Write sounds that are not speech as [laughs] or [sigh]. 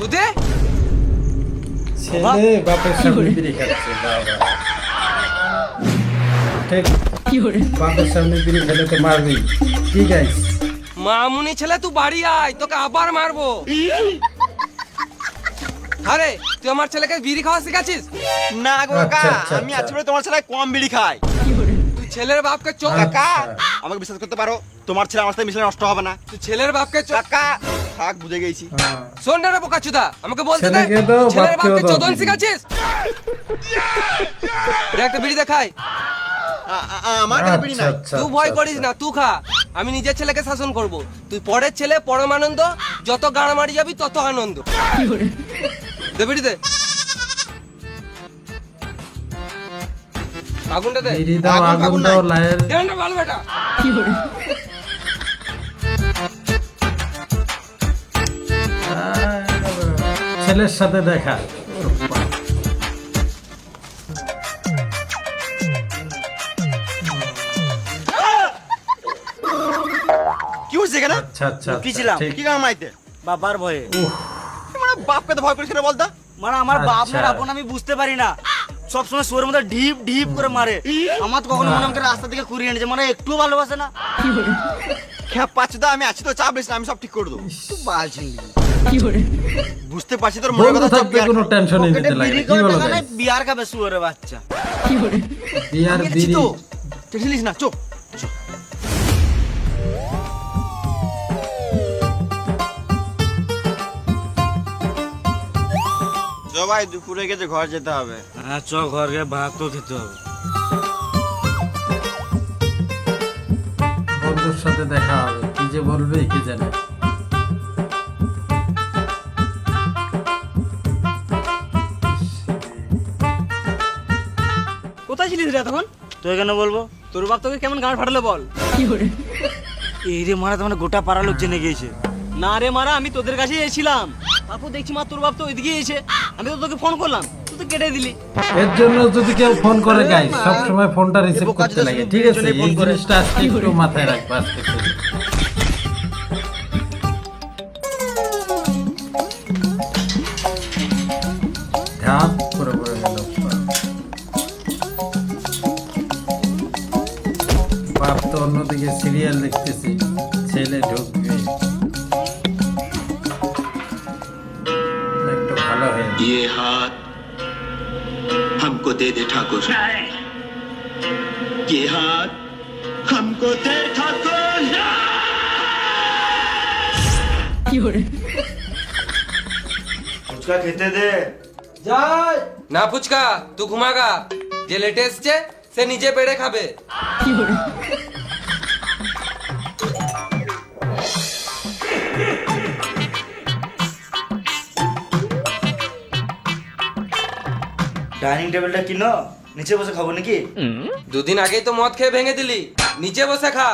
সুদে ছেলে বাপের সামনে বিড়ি খাচ্ছে বাবা। ঠিক? বাপের সামনে বিড়ি খেলে তো মারবি। কি গাইস মামুনি ছেলে তুই বাড়ি আয় তোকে আবার মারবো। আরে তুই আমার ছেলেকে বিড়ি খাওয়া শিখাচ্ছিস? না গো আচ্ছা, কাকা আচ্ছা, আমি আচ্ছা। আছি তোমার ছেলে কম বিড়ি খায় তুই ছেলের বাপকে চোখ কাকা আচ্ছা। আমাকে বিশ্বাস করতে পারো তোমার ছেলে আমার সাথে মিশলে নষ্ট হবে না। তুই ছেলের বাপকে চোখ কাকা থাক বুঝে গেছি। হ্যাঁ। শোন রে বোকাচুদা আমাকে বলতে দে। ছেলেকে ছেলের বাপকে চোদন শিখাচ্ছিস? একটা বিড়ি দেখাই। আ- আ- আ- আমার কাছে বিড়ি আচ্ছা নাই আচ্ছা তুই ভয় আচ্ছা, করিস না তুই খা। আমি নিজের ছেলেকে শাসন করব। তুই পরের ছেলে পরমানন্দ যত গাড়া মারি যাবি তত আনন্দ। দে বিড়ি দে। আগুনটা দে। বিড়ি দাও আগুন আগুন ফাগুন দাও নাই। লায়ের। দে না ছেলের সাথে দেখা। কি হচ্ছে এখানে? আচ্ছা আচ্ছা কি ছিলাম? কি মাইতে বাবার ভয়ে। মানে বাপকে তো ভয় করিস না বলতো মানে আমার বাপ আচ্ছা। না আপন আমি বুঝতে পারি না। সবসময় সুরের মধ্যে ঢিপ ঢিপ করে মারে। আমার তো কখনো মনে হয় আমাকে রাস্তা থেকে কুড়িয়ে এনেছে মানে একটু ভালোবাসে না। খ্যাপ পাচ্ছি তো আমি আছি তো চাপ আমি সব ঠিক করে দেবো। [laughs] বুঝতে পারছি তোর মনের কথা কোনো টেনশনই নিতে লাগে কি বলো? বিয়ার খাবে বাচ্চা। বিয়ার বিড়ি। তো টেনশন না সবাই দুপুরে গেছে ঘর যেতে হবে। হ্যাঁ চ ঘর গিয়ে ভাত তো খেতে হবে। বন্ধুর সাথে দেখা হবে কি যে বলবে কি জানে? কোথায় ছিলিস রে তখন তুই কেন বলব। তোর বাপ তোকে কেমন গান ফাটালে বল? এই রে মারা তো মানে গোটা পাড়া লোক জেনে গিয়েছে। না রে মারা আমি তোদের কাছে এসেছিলাম। তারপর দেখছি মা তোর বাপ তো ওইদিকে এসে। আমি তো তোকে ফোন করলাম তুই তো কেটে দিলি। এর জন্য যদি কেউ ফোন করে গাই সব সময় ফোনটা রিসিভ করতে লাগে। ঠিক আছে এই ফোন করে। জিনিসটা আজকে একটু মাথায় রাখব আজকে থেকে। বাপ তো অন্যদিকে সিরিয়াল দেখতেছি ছেলে ঢুকবে একটু ভালো হয়ে ये हाथ हमको दे दे ठाकुर ये हाथ हमको दे ठाकुर ফুচকা খেতে দে না ফুচকা তুই ঘুমাগা যে লেটে এসছে সে নিজে বেড়ে খাবে ডাইনিং টেবিলটা কিনো নিচে বসে খাব নাকি? দুদিন আগেই তো মদ খেয়ে ভেঙে দিলি। নিচে বসে খা।